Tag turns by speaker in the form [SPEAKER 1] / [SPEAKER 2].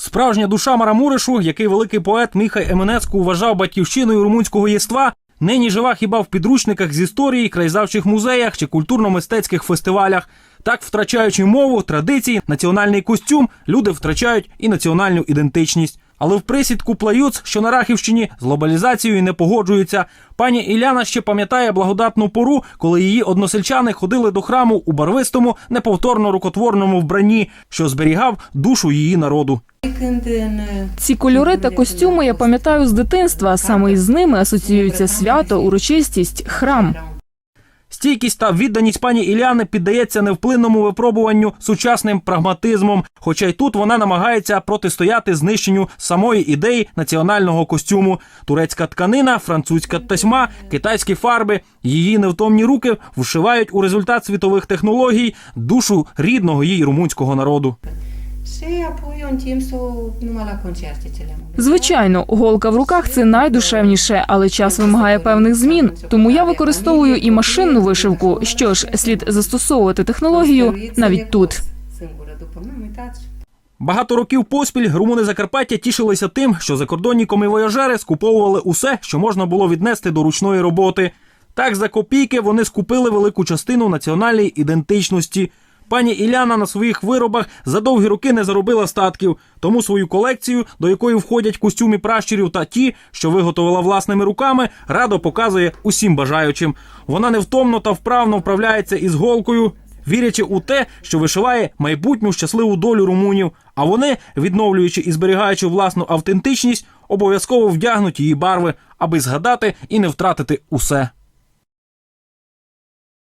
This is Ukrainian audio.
[SPEAKER 1] Справжня душа Марамуришу, який великий поет Міхай Еменецьку вважав батьківщиною румунського єства, нині жива хіба в підручниках з історії, краєзнавчих музеях чи культурно-мистецьких фестивалях. Так, втрачаючи мову, традиції, національний костюм, люди втрачають і національну ідентичність. Але в присідку плаюц, що на Рахівщині, з глобалізацією не погоджуються. Пані Іляна ще пам'ятає благодатну пору, коли її односельчани ходили до храму у барвистому, неповторно рукотворному вбранні, що зберігав душу її народу.
[SPEAKER 2] Ці кольори та костюми я пам'ятаю з дитинства. Саме із ними асоціюється свято, урочистість, храм.
[SPEAKER 1] Стійкість та відданість пані Іляни піддається невплинному випробуванню сучасним прагматизмом. Хоча й тут вона намагається протистояти знищенню самої ідеї національного костюму. Турецька тканина, французька тасьма, китайські фарби. Її невтомні руки вшивають у результат світових технологій душу рідного їй румунського народу.
[SPEAKER 3] Și apoi eu întind să o numai la concerte ce le-am.
[SPEAKER 2] Звичайно, голка в руках це найдушевніше, але час вимагає певних змін. Тому я використовую і машинну вишивку. Що ж, слід застосовувати технологію навіть тут.
[SPEAKER 1] Багато років поспіль румуни Закарпаття тішилися тим, що закордонні комівояжери скуповували усе, що можна було віднести до ручної роботи. Так, за копійки вони скупили велику частину національної ідентичності. Пані Іляна на своїх виробах за довгі роки не заробила статків, тому свою колекцію, до якої входять костюми пращурів та ті, що виготовила власними руками, радо показує усім бажаючим. Вона невтомно та вправно вправляється із голкою, вірячи у те, що вишиває майбутню щасливу долю румунів. А вони, відновлюючи і зберігаючи власну автентичність, обов'язково вдягнуть її барви, аби згадати і не втратити усе.